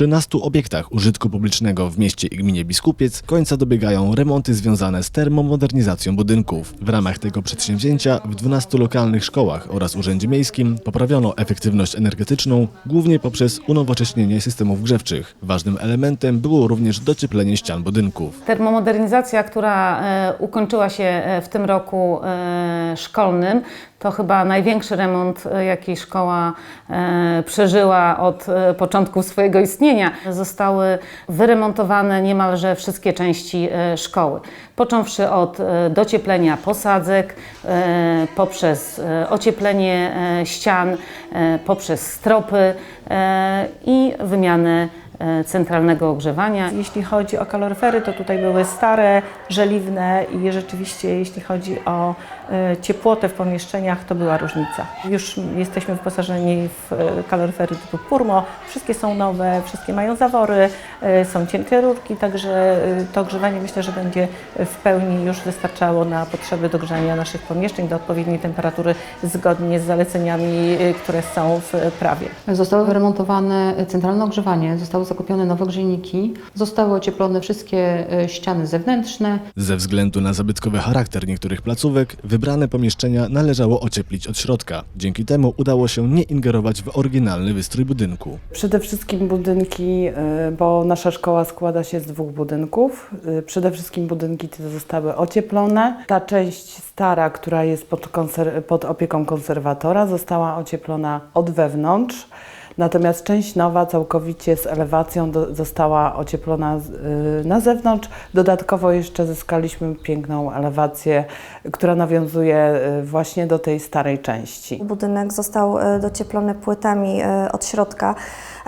13 obiektach użytku publicznego w mieście i gminie Biskupiec końca dobiegają remonty związane z termomodernizacją budynków. W ramach tego przedsięwzięcia w 12 lokalnych szkołach oraz urzędzie miejskim poprawiono efektywność energetyczną, głównie poprzez unowocześnienie systemów grzewczych. Ważnym elementem było również docieplenie ścian budynków. Termomodernizacja, która e, ukończyła się e, w tym roku e, szkolnym, to chyba największy remont, jaki szkoła przeżyła od początku swojego istnienia. Zostały wyremontowane niemalże wszystkie części e, szkoły, począwszy od e, docieplenia posadzek, e, poprzez ocieplenie ścian, poprzez stropy i wymianę centralnego ogrzewania. Jeśli chodzi o kaloryfery, to tutaj były stare, żeliwne i rzeczywiście jeśli chodzi o e, ciepłotę w pomieszczeniach, to była różnica. Już jesteśmy wyposażeni w e, kaloryfery typu Purmo, wszystkie są nowe, wszystkie mają zawory, e, są cienkie rurki, także e, to ogrzewanie myślę, że będzie w pełni już wystarczało na potrzeby dogrzania naszych pomieszczeń do odpowiedniej temperatury zgodnie z zaleceniami, e, które są w prawie. Zostało wyremontowane centralne ogrzewanie, zostały zakupione nowe grzejniki, zostały ocieplone wszystkie e, ściany zewnętrzne, Ze względu na zabytkowy charakter niektórych placówek, wybrane pomieszczenia należało ocieplić od środka. Dzięki temu udało się nie ingerować w oryginalny wystrój budynku. Przede wszystkim budynki, y, bo nasza szkoła składa się z dwóch budynków. Y, Przede wszystkim budynki te zostały ocieplone. Ta część stara, która jest pod, konser- pod opieką konserwatora, została ocieplona od wewnątrz. Natomiast część nowa, całkowicie z elewacją, do, została ocieplona z- y, na zewnątrz. Dodatkowo jeszcze zyskaliśmy piękną elewację, która nawiązuje y, właśnie do tej starej części. Budynek został e, docieplony płytami e, od środka.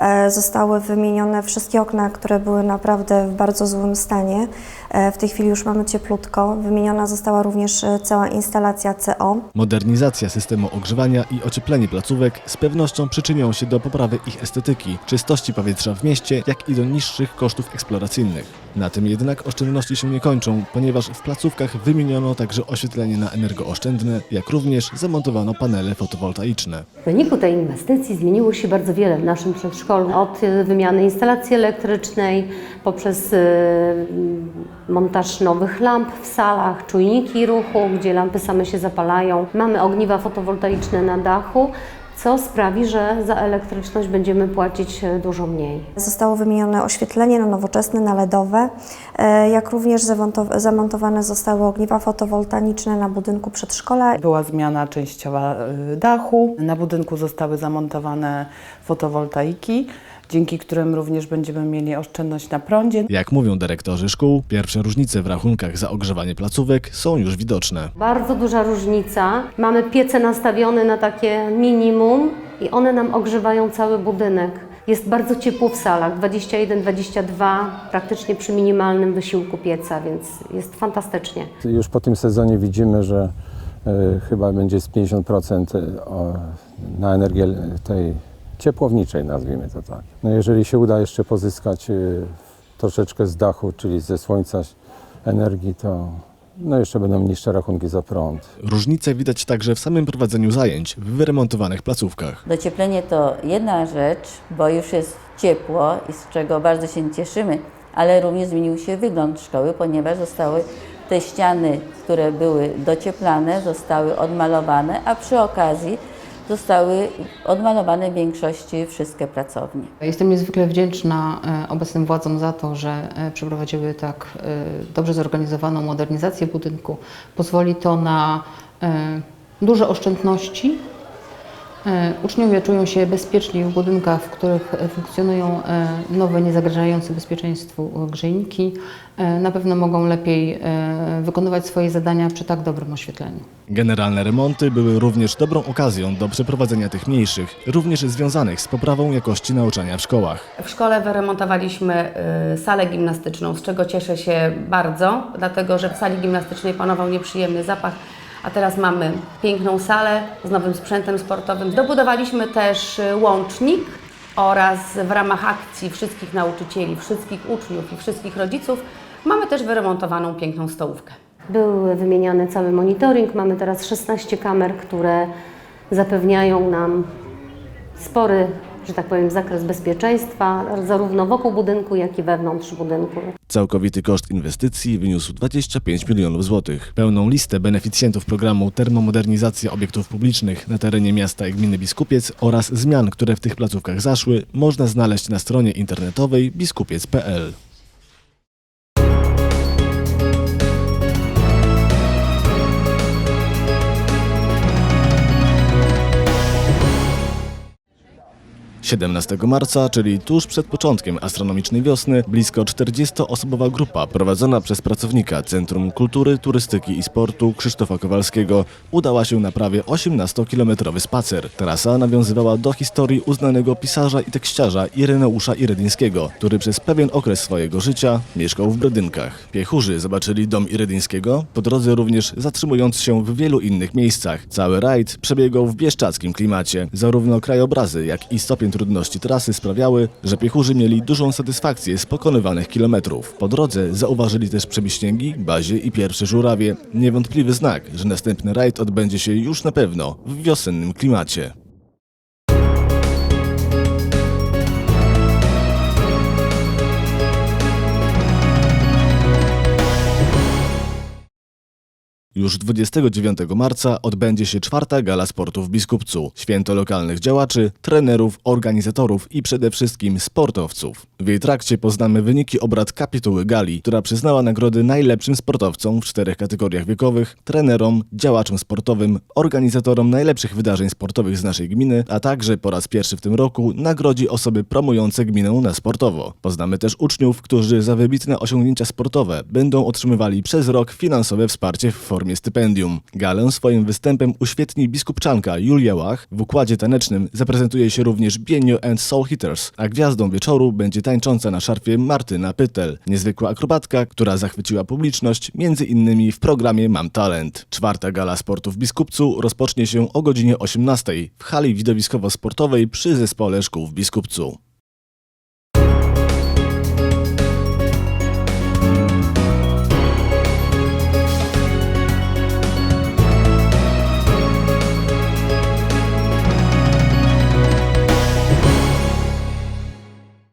E, Zostały wymienione wszystkie okna, które były naprawdę w bardzo złym stanie. E, W tej chwili już mamy cieplutko. Wymieniona została również e, cała instalacja CO. Modernizacja systemu ogrzewania i ocieplenie placówek z pewnością przyczynią się do poprawy ich estetyki, czystości powietrza w mieście, jak i do niższych kosztów eksploracyjnych. Na tym jednak oszczędności się nie kończą, ponieważ w placówkach wymieniono także oświetlenie na energooszczędne, jak również zamontowano panele fotowoltaiczne. W wyniku tej inwestycji zmieniło się bardzo wiele w naszym przedszkolu. Od y, wymiany instalacji elektrycznej, poprzez y, montaż nowych lamp w salach, czujniki ruchu, gdzie lampy same się zapalają. Mamy ogniwa fotowoltaiczne na dachu, co sprawi, że za elektryczność będziemy płacić y, dużo mniej. Zostało wymienione oświetlenie na nowoczesne, na LEDowe, e, jak również zamontowane zostały ogniwa fotowoltaiczne na budynku przedszkola. Była zmiana częściowa y, dachu. Na budynku zostały zamontowane fotowoltaiki, dzięki którym również będziemy mieli oszczędność na prądzie. Jak mówią dyrektorzy szkół, pierwsze różnice w rachunkach za ogrzewanie placówek są już widoczne. Bardzo duża różnica. Mamy piece nastawione na takie minimum i one nam ogrzewają cały budynek. Jest bardzo ciepło w salach, 21-22, praktycznie przy minimalnym wysiłku pieca, więc jest fantastycznie. Już po tym sezonie widzimy, że e, chyba będzie z 50% o, na energię tej ciepłowniczej, nazwijmy to tak. No jeżeli się uda jeszcze pozyskać e, troszeczkę z dachu, czyli ze słońca energii, to no jeszcze będą niższe rachunki za prąd. Różnice widać także w samym prowadzeniu zajęć w wyremontowanych placówkach. Docieplenie to jedna rzecz, bo już jest ciepło i z czego bardzo się cieszymy, ale również zmienił się wygląd szkoły, ponieważ zostały te ściany, które były docieplane, zostały odmalowane, a przy okazji zostały odmalowane w większości wszystkie pracownie. Jestem niezwykle wdzięczna e, obecnym władzom za to, że e, przeprowadziły tak e, dobrze zorganizowaną modernizację budynku. Pozwoli to na duże oszczędności. E, Uczniowie czują się bezpieczniej w budynkach, w których e, funkcjonują e, nowe, niezagrażające bezpieczeństwu grzejniki. Na pewno mogą lepiej wykonywać swoje zadania przy tak dobrym oświetleniu. Generalne remonty były również dobrą okazją do przeprowadzenia tych mniejszych, również związanych z poprawą jakości nauczania w szkołach. W szkole wyremontowaliśmy y, salę gimnastyczną, z czego cieszę się bardzo, dlatego że w sali gimnastycznej panował nieprzyjemny zapach, a teraz mamy piękną salę z nowym sprzętem sportowym. Dobudowaliśmy też y, łącznik oraz w ramach akcji wszystkich nauczycieli, wszystkich uczniów i wszystkich rodziców mamy też wyremontowaną piękną stołówkę. Był wymieniany cały monitoring. Mamy teraz 16 kamer, które zapewniają nam spory że tak powiem, zakres bezpieczeństwa, zarówno wokół budynku, jak i wewnątrz budynku. Całkowity koszt inwestycji wyniósł 25 milionów złotych. Pełną listę beneficjentów programu Termomodernizacja obiektów publicznych na terenie miasta i gminy Biskupiec oraz zmian, które w tych placówkach zaszły, można znaleźć na stronie internetowej biskupiec.pl. 17 marca, czyli tuż przed początkiem astronomicznej wiosny, blisko 40-osobowa grupa prowadzona przez pracownika Centrum Kultury, Turystyki i Sportu Krzysztofa Kowalskiego udała się na prawie 18-kilometrowy spacer. Trasa nawiązywała do historii uznanego pisarza i tekściarza Ireneusza Iredyńskiego, który przez pewien okres swojego życia mieszkał w Bredynkach. Piechurzy zobaczyli dom Iredyńskiego, po drodze również zatrzymując się w wielu innych miejscach. Cały rajd przebiegał w bieszczackim klimacie. Zarówno krajobrazy, jak i stopień trudności trasy sprawiały, że piechurzy mieli dużą satysfakcję z pokonywanych kilometrów. Po drodze zauważyli też przebiśniegi, bazie i pierwsze żurawie. Niewątpliwy znak, że następny rajd odbędzie się już na pewno w wiosennym klimacie. Już 29 marca odbędzie się czwarta gala sportu w Biskupcu. Święto lokalnych działaczy, trenerów, organizatorów i przede wszystkim sportowców. W jej trakcie poznamy wyniki obrad kapituły gali, która przyznała nagrody najlepszym sportowcom w czterech kategoriach wiekowych, trenerom, działaczom sportowym, organizatorom najlepszych wydarzeń sportowych z naszej gminy, a także po raz pierwszy w tym roku nagrodzi osoby promujące gminę na sportowo. Poznamy też uczniów, którzy za wybitne osiągnięcia sportowe będą otrzymywali przez rok finansowe wsparcie w formie stypendium. Galę swoim występem uświetni biskupczanka Julia Łach. W układzie tanecznym zaprezentuje się również Bienio and Soul Hitters, a gwiazdą wieczoru będzie tańcząca na szarfie Martyna Pytel, niezwykła akrobatka, która zachwyciła publiczność między innymi w programie Mam Talent. Czwarta gala sportu w Biskupcu rozpocznie się o godzinie 18 w hali widowiskowo-sportowej przy zespole szkół w Biskupcu.